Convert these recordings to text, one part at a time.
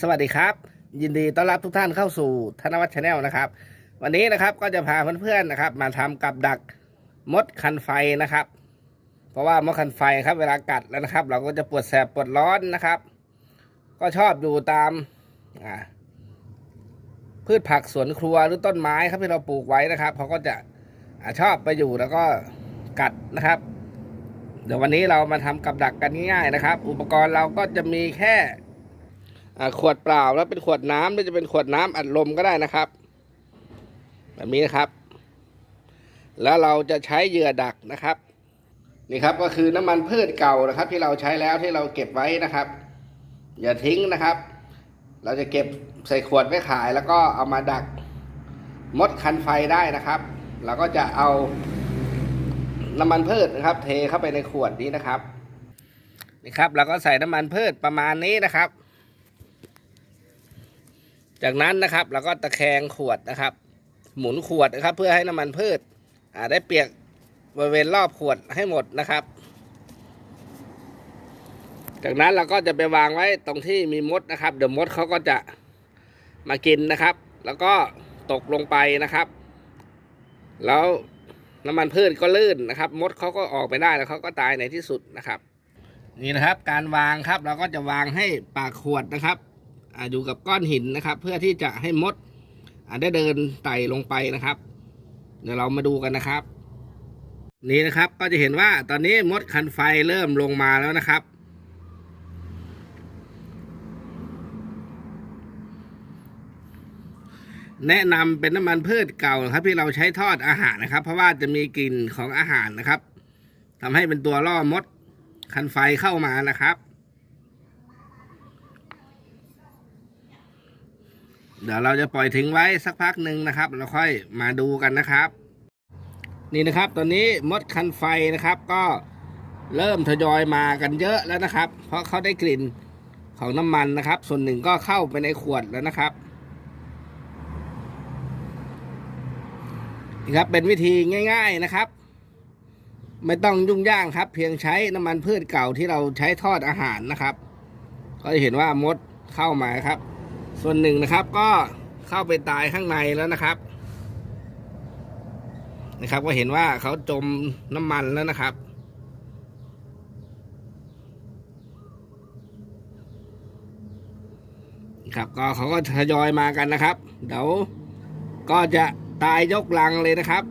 สวัสดีครับ ยินดีต้อนรับทุกท่านเข้าสู่ธนวัฒน์ชาแนลนะครับ วันนี้นะครับก็จะพาเพื่อนๆนะครับ มาทำกับดักมดคันไฟนะครับ เพราะว่ามดคันไฟครับเวลากัดแล้วนะครับ เราก็จะปวดแสบปวดร้อนนะครับ ก็ชอบอยู่ตามพืชผักสวนครัวหรือต้นไม้ครับที่เราปลูกไว้นะครับเขาก็จะอชอบไปอยู่แล้วก็กัดนะครับ เดี๋ยววันนี้เรามาทำกับดักกันง่ายๆนะครับ อุปกรณ์เราก็จะมีแค่ ขวดเปล่าแล้วเป็นขวดน้ำหรือจะเป็นขวดน้ำอัดลมก็ได้นะครับ แบบนี้นะครับ แล้วเราจะใช้เหยื่อดักนะครับ นี่ครับก็คือน้ำมันพืชเก่านะครับ ที่เราใช้แล้วที่เราเก็บไว้นะครับ อย่าทิ้งนะครับ เราจะเก็บใส่ขวดไว้ขาย แล้วก็เอามาดักมดคันไฟได้นะครับ เราก็จะเอาน้ำมันพืชนะครับ เทเข้าไปในขวดนี้นะครับ นี่ครับเราก็ใส่น้ำมันพืชประมาณนี้นะครับ จากนั้นนะครับเราก็ตะแคงขวดนะครับ หมุนขวดนะครับ เพื่อให้น้ำมันพืชอ่าได้เปียกบริเวณรอบขวดให้หมดนะครับ จากนั้นเราก็จะไปวางไว้ตรงที่มีมดนะครับ เดี๋ยวมดเขาก็จะมากินนะครับ แล้วก็ตกลงไปนะครับ แล้วน้ำมันพืชก็ลื่นนะครับ มดเขาก็ออกไปได้แล้วเขาก็ตายในที่สุดนะครับ นี่นะครับ การวางครับเราก็จะวางให้ปากขวดนะครับ อยู่กับก้อนหินนะครับ เพื่อที่จะให้มดได้เดินไต่ลงไปนะครับ เดี๋ยวเรามาดูกันนะครับ นี่นะครับก็จะเห็นว่าตอนนี้มดคันไฟเริ่มลงมาแล้วนะครับ แนะนำเป็นน้ำมันพืชเก่านะครับ ที่เราใช้ทอดอาหารนะครับ เพราะว่าจะมีกลิ่นของอาหารนะครับทำให้เป็นตัวล่อมดคันไฟเข้ามานะครับ เดี๋ยวเราจะปล่อยทิ้งไว้สักพักหนึ่งนะครับแล้วค่อยมาดูกันนะครับ นี่นะครับตอนนี้มดคันไฟนะครับ ก็เริ่มทยอยมากันเยอะแล้วนะครับ เพราะเขาได้กลิ่นของน้ำมันนะครับ ส่วนหนึ่งก็เข้าไปในขวดแล้วนะครับนี่ครับเป็นวิธีง่าย ๆนะครับ ไม่ต้องยุ่งยากครับ เพียงใช้น้ำมันพืชเก่าที่เราใช้ทอดอาหารนะครับ ก็จะเห็นว่ามดเข้ามาครับ ส่วนหนึ่งนะครับก็เข้าไปตายข้างในแล้วนะครับ นะครับ ก็เห็นว่าเขาจมน้ำมันแล้วนะครับ ครับก็เขาก็ทยอยมากันนะครับ เดี๋ยวก็จะตายยกลังเลยนะครับ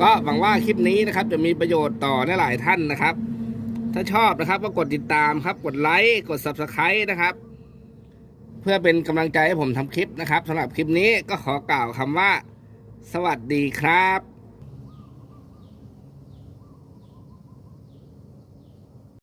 ก็หวังว่าคลิปนี้นะครับ จะมีประโยชน์ต่อหลายท่านนะครับ ถ้าชอบนะครับก็กดติดตามครับ กดไลค์ กด subscribe นะครับ เพื่อเป็นกำลังใจให้ผมทำคลิปนะครับสำหรับคลิปนี้ก็ขอกล่าวคำว่า สวัสดีครับ